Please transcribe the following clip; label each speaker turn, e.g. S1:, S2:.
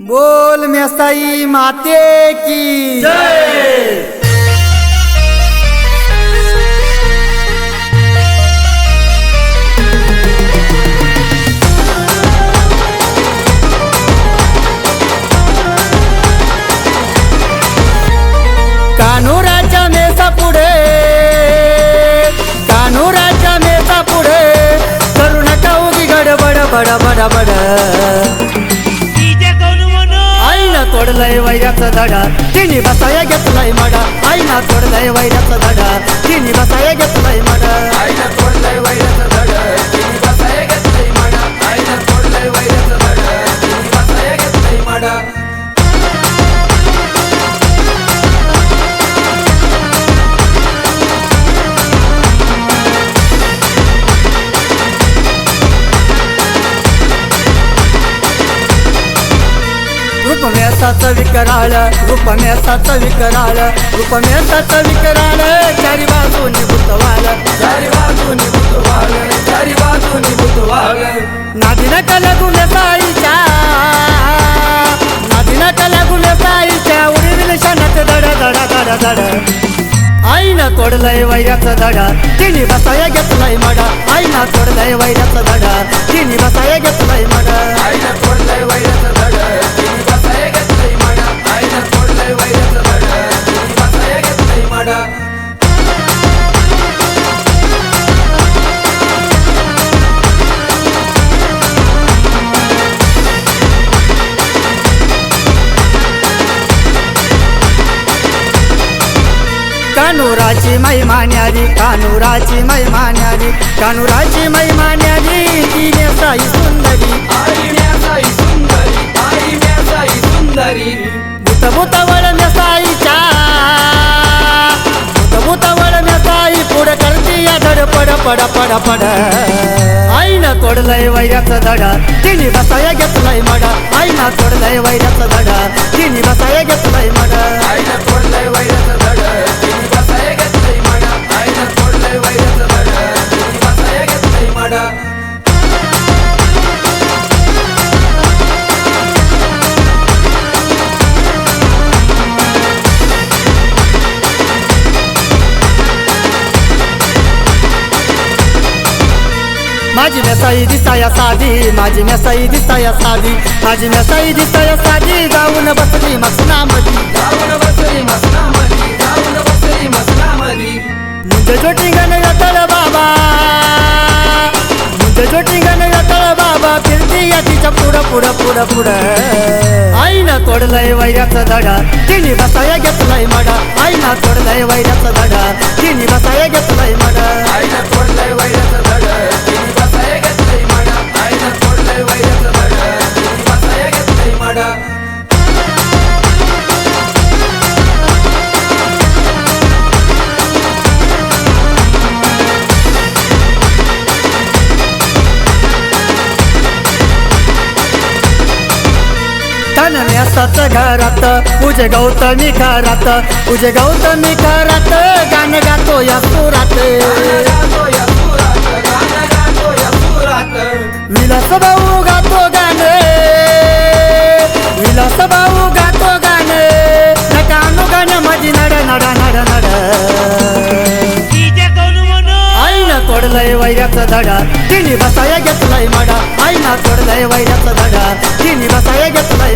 S1: बोल मेसाई माते की. जय! सोडलंय वैराचा धडा. तिने बसाया घेतलाय मडा. आईना
S2: सोडलंय वैराचा धडा. तिने बसाया घेतलाय मडा. आईनं तोडलंय
S1: रूपमेसाचं विकराळ रूपमेसाचं विकराळ रूपमेसाचं विकराळ चारी बाजूने भूतवाल
S2: चारी बाजूनी भूतवाल चारी बाजूनी भूतवाल
S1: नादिन कला गुण साईच्या नादिन कला गुण साईच्या उडीविल शानात धड धड धड धड. आईनं तोडलंय
S2: वैराचा धडा तिने बसाया घेतलाय मडा. आईनं तोडलंय वैराचा धडा घेतलंय माडा
S1: कानुराची मैमान्यारी कानुराची मैमान्यारी कानुराची मैमान्यारी तिने साई सुंदरी. पड पड पड. आईनं तोडलंय वैऱ्याचं धडा. तिने बसाया घेतलाय माझी मेसाई दिसाया साधी माझी मेसाई दिसाया साधी माझी मेसाई दिसाया साधी जाऊन बसली मसनामधी.
S2: जाऊन बसली मसनामधी जाऊन बसली मसनामधी
S1: मुंज जोटिंगन तळ बाबा मुंज जोटिंगन तळ बाबा फिरती या तिच्या पुढं पुढं पुढं पुढं. आईनं तोडलंय वैऱ्याचं धडा तिने बसाया घेतलाय मडा. आईनं तोडलंय वैऱ्याचं धडा तिने बसाया घेतलाय मडा.
S2: आईनं
S1: न्यासाच घरात तुझे गौतमी घरात तुझे गौतमी घरात गाण गातो या सुरात. विलास भाऊ गातो गाणे विलास भाऊ गातो गाणे नका अनुगाने माझी नड नड नड नड.
S3: डीजे कोण
S1: तोडलंय वैऱ्याचं धडा तिने बसाया घेतलाय मडा. आईना तोडलंय वैऱ्याचं धडा तिने बसाया घेतलाय